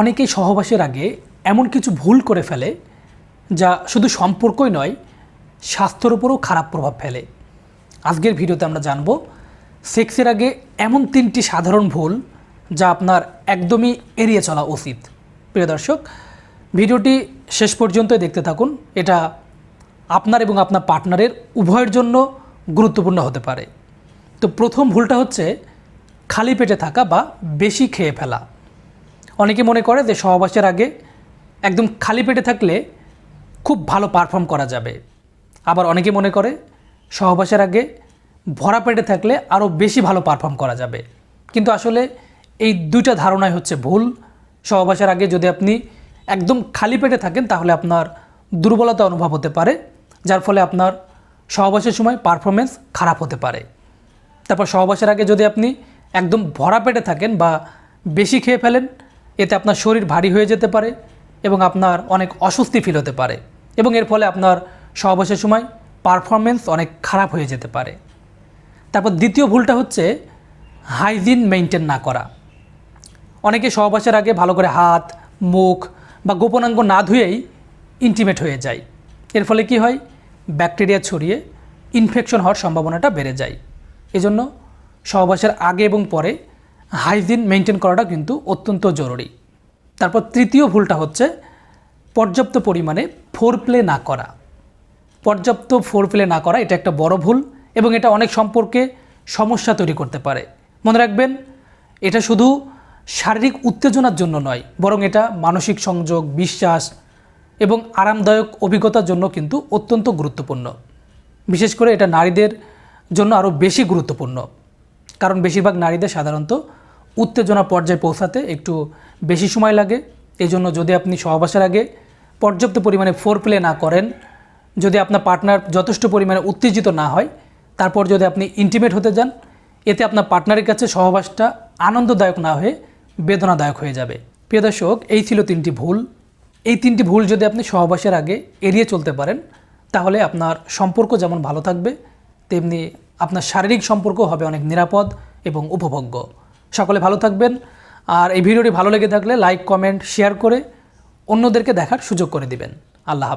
অনেকেই সহবাসের আগে এমন কিছু ভুল করে ফেলে যা শুধু সম্পর্কই নয়, স্বাস্থ্যের উপরও খারাপ প্রভাব ফেলে। আজকের ভিডিওতে আমরা জানব, সেক্সের আগে এমন তিনটি সাধারণ ভুল যা আপনার একদমই এড়িয়ে চলা উচিত। প্রিয় দর্শক, ভিডিওটি শেষ পর্যন্ত দেখতে থাকুন। এটা আপনার এবং আপনার পার্টনারের উভয়ের জন্য গুরুত্বপূর্ণ হতে পারে। তো প্রথম ভুলটা হচ্ছে, খালি পেটে থাকা বা বেশি খেয়ে ফেলা। অনেকে মনে করে যে সহবাসের আগে একদম খালি পেটে থাকলে খুব ভালো পারফর্ম করা যাবে। আবার অনেকে মনে করে সহবাসের আগে ভরা পেটে থাকলে আরও বেশি ভালো পারফর্ম করা যাবে। কিন্তু আসলে এই দুইটা ধারণাই হচ্ছে ভুল। সহবাসের আগে যদি আপনি একদম খালি পেটে থাকেন তাহলে আপনার দুর্বলতা অনুভব হতে পারে, যার ফলে আপনার সহবাসের সময় পারফরমেন্স খারাপ হতে পারে। তারপর সহবাসের আগে যদি আপনি একদম ভরা পেটে থাকেন বা বেশি খেয়ে ফেলেন এতে আপনার শরীর ভারী হয়ে যেতে পারে এবং আপনার অনেক অস্বস্তি ফিল হতে পারে এবং এর ফলে আপনার সহবাসের সময় পারফরমেন্স অনেক খারাপ হয়ে যেতে পারে। তারপর দ্বিতীয় ভুলটা হচ্ছে হাইজিন মেনটেন না করা। অনেকে সহবাসের আগে ভালো করে হাত, মুখ বা গোপনাঙ্গ না ধুয়েই ইন্টিমেট হয়ে যায়। এর ফলে কি হয়? ব্যাকটেরিয়া ছড়িয়ে ইনফেকশন হওয়ার সম্ভাবনাটা বেড়ে যায়। এজন্য সহবাসের আগে এবং পরে হাইজিন মেনটেন করাটা কিন্তু অত্যন্ত জরুরি। তারপর তৃতীয় ভুলটা হচ্ছে পর্যাপ্ত পরিমাণে ফোর প্লে না করা। পর্যাপ্ত ফোর প্লে না করা এটা একটা বড় ভুল এবং এটা অনেক সম্পর্কে সমস্যা তৈরি করতে পারে। মনে রাখবেন, এটা শুধু শারীরিক উত্তেজনার জন্য নয়, বরং এটা মানসিক সংযোগ, বিশ্বাস এবং আরামদায়ক অভিজ্ঞতার জন্য কিন্তু অত্যন্ত গুরুত্বপূর্ণ। বিশেষ করে এটা নারীদের জন্য আরও বেশি গুরুত্বপূর্ণ। কারণ বেশিরভাগ নারীদের সাধারণত উত্তেজনা পর্যায়ে পৌঁছাতে একটু বেশি সময় লাগে। এই জন্য যদি আপনি সহবাসের আগে পর্যাপ্ত পরিমাণে ফোর প্লে না করেন, যদি আপনার পার্টনার যথেষ্ট পরিমাণে উত্তেজিত না হয়, তারপর যদি আপনি ইন্টিমেট হতে যান, এতে আপনার পার্টনারের কাছে সহবাসটা আনন্দদায়ক না হয়ে বেদনাদায়ক হয়ে যাবে। প্রিয় দর্শক, এই ছিল তিনটি ভুল। এই তিনটি ভুল যদি আপনি সহবাসের আগে এড়িয়ে চলতে পারেন, তাহলে আপনার সম্পর্ক যেমন ভালো থাকবে, তেমনি আপনার শারীরিক সম্পর্ক হবে অনেক নিরাপদ এবং উপভোগ্য। সকলে ভালো থাকবেন। আর এই ভিডিওটি ভালো লেগে থাকলে লাইক, কমেন্ট, শেয়ার করে অন্যদেরকে দেখার সুযোগ করে দিবেন। আল্লাহ